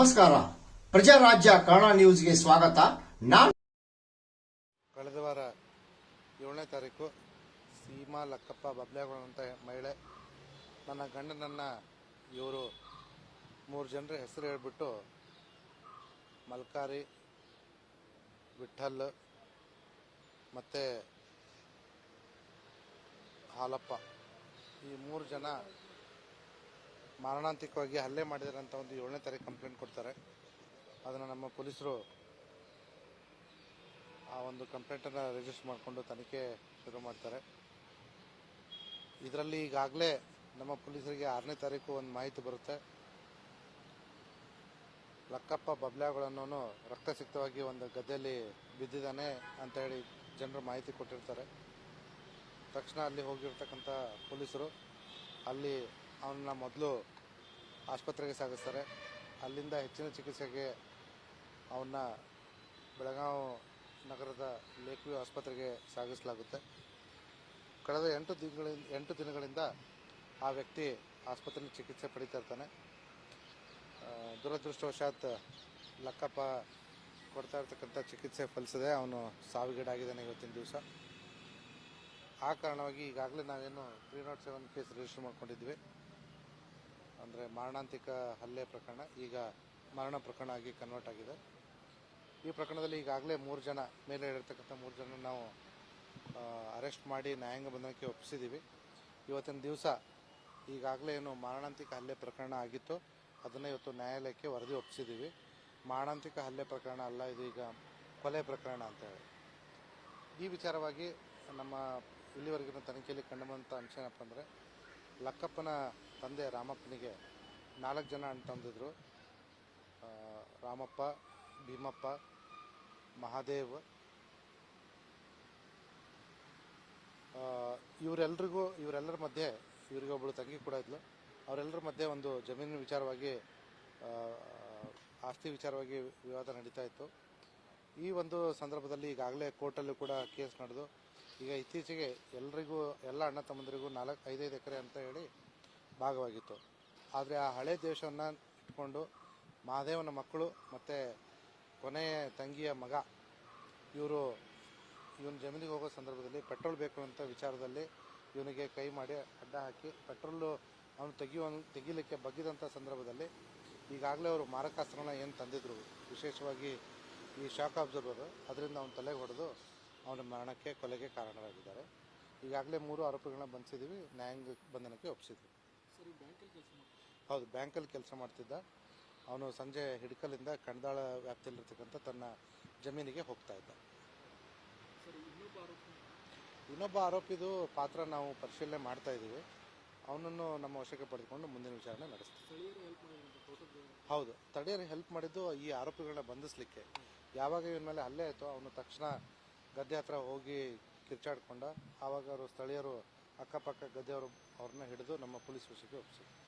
ನಮಸ್ಕಾರ. ಪ್ರಜಾರಾಜ್ಯ ಕನ್ನಡ ನ್ಯೂಸ್ಗೆ ಸ್ವಾಗತ. ನಾನು ಕಳೆದ ವಾರ ಏಳನೇ ತಾರೀಕು ಸೀಮಾ ಲಕ್ಕಪ್ಪ ಬಬ್ಲೇಗೌಡ ಅಂತ ಮಹಿಳೆ ನನ್ನ ಗಂಡನನ್ನ ಇವರು ಮೂರು ಜನರ ಹೆಸರು ಹೇಳ್ಬಿಟ್ಟು ಮಲ್ಕಾರಿ, ವಿಠಲ್ ಮತ್ತು ಹಾಲಪ್ಪ ಈ ಮೂರು ಜನ ಮಾರಣಾಂತಿಕವಾಗಿ ಹಲ್ಲೆ ಮಾಡಿದಾರಂತ ಒಂದು ಏಳನೇ ತಾರೀಕು ಕಂಪ್ಲೇಂಟ್ ಕೊಡ್ತಾರೆ. ಅದನ್ನು ನಮ್ಮ ಪೊಲೀಸರು ಆ ಒಂದು ಕಂಪ್ಲೇಂಟನ್ನು ರಿಜಿಸ್ಟರ್ ಮಾಡಿಕೊಂಡು ತನಿಖೆ ಶುರು ಮಾಡ್ತಾರೆ. ಇದರಲ್ಲಿ ಈಗಾಗಲೇ ನಮ್ಮ ಪೊಲೀಸರಿಗೆ ಆರನೇ ತಾರೀಕು ಒಂದು ಮಾಹಿತಿ ಬರುತ್ತೆ. ಲಕ್ಕಪ್ಪ ಬಬ್ಲಾಗಳನ್ನು ರಕ್ತಸಿಕ್ತವಾಗಿ ಒಂದು ಗದ್ದೆಯಲ್ಲಿ ಬಿದ್ದಿದ್ದಾನೆ ಅಂತ ಹೇಳಿ ಜನರು ಮಾಹಿತಿ ಕೊಟ್ಟಿರ್ತಾರೆ. ತಕ್ಷಣ ಅಲ್ಲಿ ಹೋಗಿರ್ತಕ್ಕಂಥ ಪೊಲೀಸರು ಅಲ್ಲಿ ಅವನ್ನ ಮೊದಲು ಆಸ್ಪತ್ರೆಗೆ ಸಾಗಿಸ್ತಾರೆ. ಅಲ್ಲಿಂದ ಹೆಚ್ಚಿನ ಚಿಕಿತ್ಸೆಗೆ ಅವನ್ನ ಬೆಳಗಾವಿ ನಗರದ ಲೇಕ್ ವ್ಯೂ ಆಸ್ಪತ್ರೆಗೆ ಸಾಗಿಸಲಾಗುತ್ತೆ. ಕಳೆದ ಎಂಟು ದಿನಗಳಿಂದ ಎಂಟು ದಿನಗಳಿಂದ ಆ ವ್ಯಕ್ತಿ ಆಸ್ಪತ್ರೆಯಲ್ಲಿ ಚಿಕಿತ್ಸೆ ಪಡಿತಾ ಇರ್ತಾನೆ. ದುರದೃಷ್ಟವಶಾತ್ ಲಕ್ಕಪ್ಪ ಕೊಡ್ತಾ ಇರ್ತಕ್ಕಂಥ ಚಿಕಿತ್ಸೆ ಫಲಿಸದೆ ಅವನು ಸಾವಿಗೀಡಾಗಿದ್ದಾನೆ ಇವತ್ತಿನ ದಿವಸ. ಆ ಕಾರಣವಾಗಿ ಈಗಾಗಲೇ ನಾವೇನು three not seven case register ಮಾಡ್ಕೊಂಡಿದ್ವಿ. ಅಂದರೆ ಮಾರಣಾಂತಿಕ ಹಲ್ಲೆ ಪ್ರಕರಣ ಈಗ ಮರಣ ಪ್ರಕರಣ ಆಗಿ ಕನ್ವರ್ಟ್ ಆಗಿದೆ. ಈ ಪ್ರಕರಣದಲ್ಲಿ ಈಗಾಗಲೇ ಮೂರು ಜನ ಮೇಲೆ ಹೇಳಿರ್ತಕ್ಕಂಥ ಮೂರು ಜನ ನಾವು ಅರೆಸ್ಟ್ ಮಾಡಿ ನ್ಯಾಯಾಂಗ ಬಂಧನಕ್ಕೆ ಒಪ್ಪಿಸಿದ್ದೀವಿ ಇವತ್ತಿನ ದಿವಸ ಈಗಾಗಲೇ ಏನು ಮಾರಣಾಂತಿಕ ಹಲ್ಲೆ ಪ್ರಕರಣ ಆಗಿತ್ತು, ಅದನ್ನು ಇವತ್ತು ನ್ಯಾಯಾಲಯಕ್ಕೆ ವರದಿ ಒಪ್ಪಿಸಿದ್ದೀವಿ ಮಾರಣಾಂತಿಕ ಹಲ್ಲೆ ಪ್ರಕರಣ ಅಲ್ಲ, ಇದು ಈಗ ಕೊಲೆ ಪ್ರಕರಣ ಅಂತ ಹೇಳಿ. ಈ ವಿಚಾರವಾಗಿ ನಮ್ಮ ಇಲ್ಲಿವರೆಗಿನ ತನಿಖೆಯಲ್ಲಿ ಕಂಡುಬಂದಂಥ ಅಂಶ ಏನಪ್ಪ ಅಂದರೆ ಲಕ್ಕಪ್ಪನ ತಂದೆ ರಾಮಪ್ಪನಿಗೆ ನಾಲ್ಕು ಜನ ಅಣ್ಣ ತಂದಿದ್ರು. ರಾಮಪ್ಪ, ಭೀಮಪ್ಪ, ಮಹಾದೇವ್. ಇವರೆಲ್ರಿಗೂ, ಇವರೆಲ್ಲರ ಮಧ್ಯೆ ಇವರಿಗೆ ಒಬ್ಬಳು ತಂಗಿ ಕೂಡ ಇದ್ಲು. ಅವರೆಲ್ಲರ ಮಧ್ಯೆ ಒಂದು ಜಮೀನಿನ ವಿಚಾರವಾಗಿ ಆಸ್ತಿ ವಿಚಾರವಾಗಿ ವಿವಾದ ನಡೀತಾ ಇತ್ತು. ಈ ಒಂದು ಸಂದರ್ಭದಲ್ಲಿ ಈಗಾಗಲೇ ಕೋರ್ಟಲ್ಲೂ ಕೂಡ ಕೇಸ್ ನಡೆದು ಈಗ ಇತ್ತೀಚೆಗೆ ಎಲ್ರಿಗೂ, ಎಲ್ಲ ಅಣ್ಣ ತಮ್ಮಂದರಿಗೂ ನಾಲ್ಕು, ಐದೈದು ಎಕರೆ ಅಂತ ಹೇಳಿ ಭಾಗವಾಗಿತ್ತು. ಆದರೆ ಆ ಹಳೆ ದೇಶವನ್ನು ಇಟ್ಕೊಂಡು ಮಹಾದೇವನ ಮಕ್ಕಳು ಮತ್ತು ಕೊನೆಯ ತಂಗಿಯ ಮಗ, ಇವರು, ಇವನು ಜಮೀನಿಗೆ ಹೋಗೋ ಸಂದರ್ಭದಲ್ಲಿ ಪೆಟ್ರೋಲ್ ಬೇಕು ಅಂತ ವಿಚಾರದಲ್ಲಿ ಇವನಿಗೆ ಕೈ ಮಾಡಿ ಅಡ್ಡ ಹಾಕಿ ಪೆಟ್ರೋಲು ಅವನು ತೆಗಿಯುವ ತೆಗಿಲಿಕ್ಕೆ ಬಗ್ಗಿದಂಥ ಸಂದರ್ಭದಲ್ಲಿ ಈಗಾಗಲೇ ಅವರು ಮಾರಕಾಸ್ತ್ರನ ಏನು ತಂದಿದ್ರು, ವಿಶೇಷವಾಗಿ ಈ ಶಾಕ್ ಅಬ್ಸರ್ವರ್, ಅದರಿಂದ ಅವನ ತಲೆಗೆ ಹೊಡೆದು ಅವನ ಮರಣಕ್ಕೆ ಕೊಲೆಗೆ ಕಾರಣರಾಗಿದ್ದಾರೆ. ಈಗಾಗಲೇ ಮೂರು ಆರೋಪಿಗಳನ್ನ ಬಂಧಿಸಿದ್ದೀವಿ ನ್ಯಾಯಾಂಗ ಬಂಧನಕ್ಕೆ ಒಪ್ಪಿಸಿದ್ವಿ. ಹೌದು ಬ್ಯಾಂಕಲ್ಲಿ ಕೆಲಸ ಮಾಡ್ತಿದ್ದ. ಅವನು ಸಂಜೆ ಹಿಡ್ಕಲಿಂದ ಕಣದಾಳ ವ್ಯಾಪ್ತಿಯಲ್ಲಿರ್ತಕ್ಕಂಥ ತನ್ನ ಜಮೀನಿಗೆ ಹೋಗ್ತಾ ಇದ್ದ. ಇನ್ನೊಬ್ಬ ಆರೋಪಿದು ಪಾತ್ರ ನಾವು ಪರಿಶೀಲನೆ ಮಾಡ್ತಾ ಇದ್ದೀವಿ. ಅವನನ್ನು ನಮ್ಮ ವಶಕ್ಕೆ ಪಡೆದುಕೊಂಡು ಮುಂದಿನ ವಿಚಾರಣೆ ನಡೆಸ್ತೀವಿ. ಹೌದು ತಡೆಯರು ಹೆಲ್ಪ್ ಮಾಡಿದ್ದು ಈ ಆರೋಪಿಗಳನ್ನ ಬಂಧಿಸಲಿಕ್ಕೆ. ಯಾವಾಗ ಇವನ ಮೇಲೆ ಹಲ್ಲೆ ಆಯಿತು ಅವನು ತಕ್ಷಣ ಗದ್ದೆ ಹತ್ರ ಹೋಗಿ ಕಿರ್ಚಾಡ್ಕೊಂಡ, ಆವಾಗ ಅವರು ಸ್ಥಳೀಯರು ಅಕ್ಕಪಕ್ಕ ಗದ್ದೆಯವರು ಅವ್ರನ್ನ ಹಿಡಿದು ನಮ್ಮ ಪೊಲೀಸ್ ವಶಕ್ಕೆ ಒಪ್ಪಿಸಿದ್ರು.